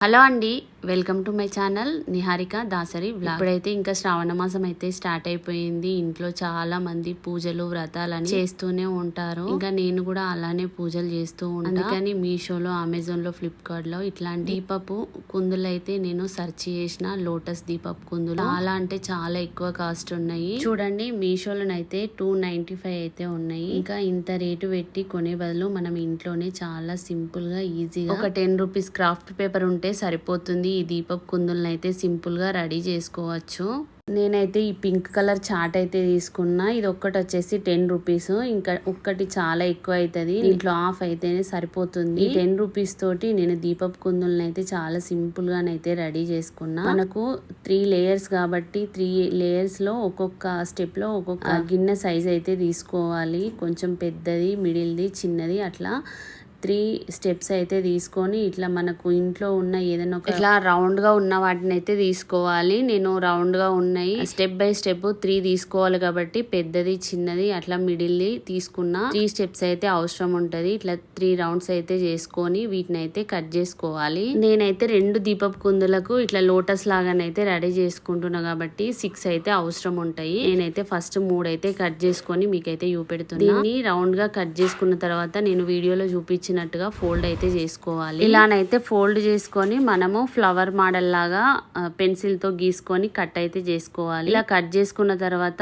Hello అండి. Welcome to my channel Niharika Dasari ఇప్పుడైతే ఇంకా శ్రావణ మాసం అయితే స్టార్ట్ అయిపోయింది. ఇంట్లో చాలా మంది పూజలు వ్రతాలని చేస్తూనే ఉంటారు. ఇంకా నేను కూడా అలానే పూజలు చేస్తూ ఉంటాను అందుకని మీషోలో అమెజాన్లో ఫ్లిప్కార్ట్లో ఇట్లాంటి దీపపు కుందులు అయితే నేను సెర్చ్ చేసిన. లోటస్ దీపపు కుందులు. చాలా అంటే చాలా ఎక్కువ కాస్ట్ ఉన్నాయి. చూడండి మీషోలోనైతే టూ నైన్టీ ఫైవ్ అయితే ఉన్నాయి. ఇంకా ఇంత రేటు పెట్టి కొనే బదులు మనం ఇంట్లోనే చాలా సింపుల్గా ఈజీగా ఒక టెన్ రూపీస్ క్రాఫ్ట్ పేపర్ ఉంటే సరిపోతుంది. ఈ దీపపు కుందులను అయితే సింపుల్గా రెడీ చేసుకోవచ్చు. నేనైతే ఈ పింక్ కలర్ చాట్ అయితే తీసుకున్నా. ఇది ఒక్కటి వచ్చేసి టెన్ రూపీస్. ఇంకా ఒక్కటి చాలా ఎక్కువ అవుతుంది దీంట్లో ఆఫ్ అయితేనే సరిపోతుంది. టెన్ రూపీస్ తోటి నేను దీపపు కుందులను అయితే చాలా సింపుల్ గానైతే రెడీ చేసుకున్నా. మనకు త్రీ లేయర్స్ కాబట్టి త్రీ లేయర్స్లో ఒక్కొక్క స్టెప్లో ఒక్కొక్క గిన్నె సైజ్ అయితే తీసుకోవాలి. కొంచెం పెద్దది మిడిల్ది చిన్నది అట్లా. త్రీ స్టెప్స్ అయితే తీసుకొని ఇట్లా మనకు ఇంట్లో ఉన్న ఏదైనా ఒక ఇట్లా రౌండ్గా ఉన్న వాటిని అయితే తీసుకోవాలి. నేను రౌండ్గా ఉన్నాయి స్టెప్ బై స్టెప్ త్రీ తీసుకోవాలి కాబట్టి పెద్దది చిన్నది అట్లా మిడిల్ది తీసుకున్న త్రీ స్టెప్స్ అయితే అవసరం ఉంటది. ఇట్లా త్రీ రౌండ్స్ అయితే చేసుకొని వీటిని అయితే కట్ చేసుకోవాలి. నేనైతే రెండు దీపపు కుందులకు ఇట్లా లోటస్ లాగానైతే రెడీ చేసుకుంటున్నా కాబట్టి సిక్స్ అయితే అవసరం ఉంటాయి. నేనైతే ఫస్ట్ మూడు అయితే కట్ చేసుకొని మీకైతే చూపెడుతున్నా. దీన్ని రౌండ్గా కట్ చేసుకున్న తర్వాత నేను వీడియోలో చూపించినట్టుగా ఫోల్డ్ అయితే చేసుకోవాలి. ఇలానైతే ఫోల్డ్ చేసుకొని మనము ఫ్లవర్ మోడల్ లాగా పెన్సిల్తో గీసుకొని కట్ అయితే చేసుకోవాలి. ఇలా కట్ చేసుకున్న తర్వాత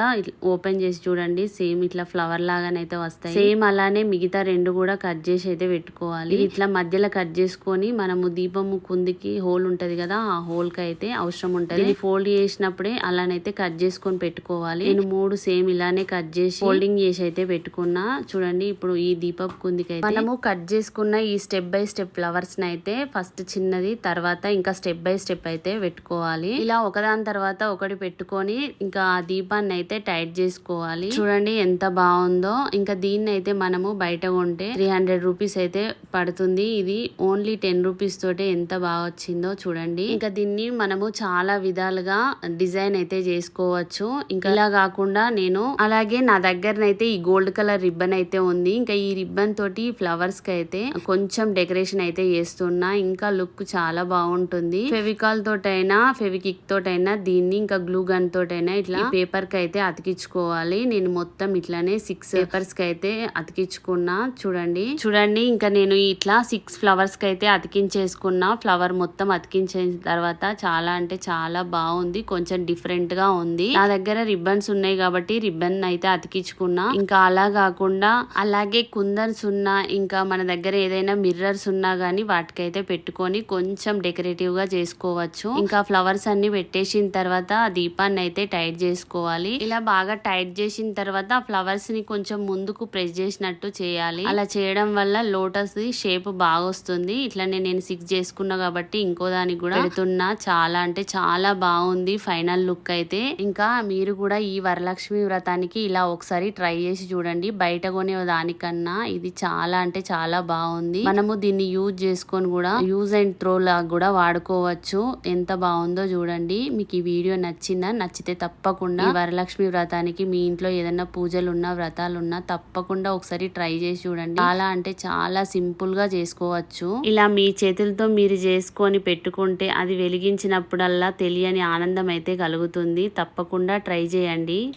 ఓపెన్ చేసి చూడండి సేమ్ ఇట్లా ఫ్లవర్ లాగానైతే వస్తాయి. సేమ్ అలానే మిగతా రెండు కూడా కట్ చేసి అయితే పెట్టుకోవాలి. ఇట్లా మధ్యలో కట్ చేసుకొని మనము దీపము కుందికి హోల్ ఉంటది కదా ఆ హోల్కి అయితే అవసరం ఉంటది. ఫోల్డ్ చేసినప్పుడే అలానైతే కట్ చేసుకొని పెట్టుకోవాలి. నేను మూడు సేమ్ ఇలానే కట్ చేసి ఫోల్డింగ్ చేసి అయితే పెట్టుకున్నా. చూడండి ఇప్పుడు ఈ దీపపు కుందికి అయితే మనము కట్ చేసుకున్న ఈ స్టెప్ బై స్టెప్ ఫ్లవర్స్ని అయితే ఫస్ట్ చిన్నది తర్వాత ఇంకా స్టెప్ బై స్టెప్ అయితే పెట్టుకోవాలి. ఇలా ఒకదాని తర్వాత ఒకటి పెట్టుకొని ఇంకా ఆ దీపాన్ని అయితే టైట్ చేసుకోవాలి. చూడండి ఎంత బాగుందో. ఇంకా దీన్ని అయితే మనము బయట కొంటే త్రీ హండ్రెడ్ రూపీస్ అయితే పడుతుంది. ఇది ఓన్లీ టెన్ రూపీస్ తోటే ఎంత బాగా వచ్చిందో చూడండి. ఇంకా దీన్ని మనము చాలా విధాలుగా డిజైన్ అయితే చేసుకోవచ్చు. ఇంకా ఇలా కాకుండా నేను అలాగే నా దగ్గరనైతే ఈ గోల్డ్ కలర్ రిబ్బన్ అయితే ఉంది. ఇంకా ఈ రిబ్బన్ తోటి ఫ్లవర్స్కి అయితే కొంచెం డెకరేషన్ అయితే చేస్తున్నా. ఇంకా లుక్ చాలా బాగుంటుంది. ఫెవికాల్ తోటైనా ఫెవికిక్ తోటైనా దీన్ని ఇంకా గ్లూ గన్ తోటైనా ఇట్లా పేపర్కి అయితే అతికించుకోవాలి. నేను మొత్తం ఇట్లానే సిక్స్ పేపర్స్కి అయితే అతికించుకున్నా. చూడండి. చూడండి ఇంకా నేను ఇట్లా సిక్స్ ఫ్లవర్స్కి అయితే అతికించేసుకున్నా. ఫ్లవర్ మొత్తం అతికించిన తర్వాత చాలా అంటే చాలా బాగుంది. కొంచెం డిఫరెంట్గా ఉంది. నా దగ్గర రిబ్బన్స్ ఉన్నాయి కాబట్టి రిబ్బన్ అయితే అతికించుకున్నా. ఇంకా అలా కాకుండా అలాగే కుందన్స్ ఉన్నా ఇంకా మన దగ్గర దగ్గర ఏదైనా మిర్రర్స్ ఉన్నా గానీ వాటికైతే పెట్టుకొని కొంచెం డెకరేటివ్గా చేసుకోవచ్చు. ఇంకా ఫ్లవర్స్ అన్ని పెట్టేసిన తర్వాత ఆ దీపాన్ని అయితే టైట్ చేసుకోవాలి. ఇలా బాగా టైట్ చేసిన తర్వాత ఫ్లవర్స్ని కొంచెం ముందుకు ప్రెస్ చేసినట్టు చేయాలి. అలా చేయడం వల్ల లోటస్ షేప్ బాగా వస్తుంది. ఇట్లానే నేను సిక్స్ చేసుకున్నా కాబట్టి ఇంకో దానికి కూడా పెడుతున్నా. చాలా అంటే చాలా బాగుంది ఫైనల్ లుక్ అయితే. ఇంకా మీరు కూడా ఈ వరలక్ష్మి వ్రతానికి ఇలా ఒకసారి ట్రై చేసి చూడండి. బయట కొనే దానికన్నా ఇది చాలా అంటే చాలా బాగుంది. మనము దీన్ని యూజ్ చేసుకొని కూడా యూజ్ అండ్ త్రో లాగా కూడా వాడుకోవచ్చు. ఎంత బాగుందో చూడండి. మీకు ఈ వీడియో నచ్చిందా? నచ్చితే తప్పకుండా వరలక్ష్మి వ్రతానికి మీ ఇంట్లో ఏదైనా పూజలు ఉన్నా వ్రతాలు ఉన్నా తప్పకుండా ఒకసారి ట్రై చేసి చూడండి. చాలా అంటే చాలా సింపుల్గా చేసుకోవచ్చు. ఇలా మీ చేతులతో మీరు చేసుకొని పెట్టుకుంటే అది వెలిగించినప్పుడల్లా తెలియని ఆనందం అయితే కలుగుతుంది. తప్పకుండా ట్రై చేయండి.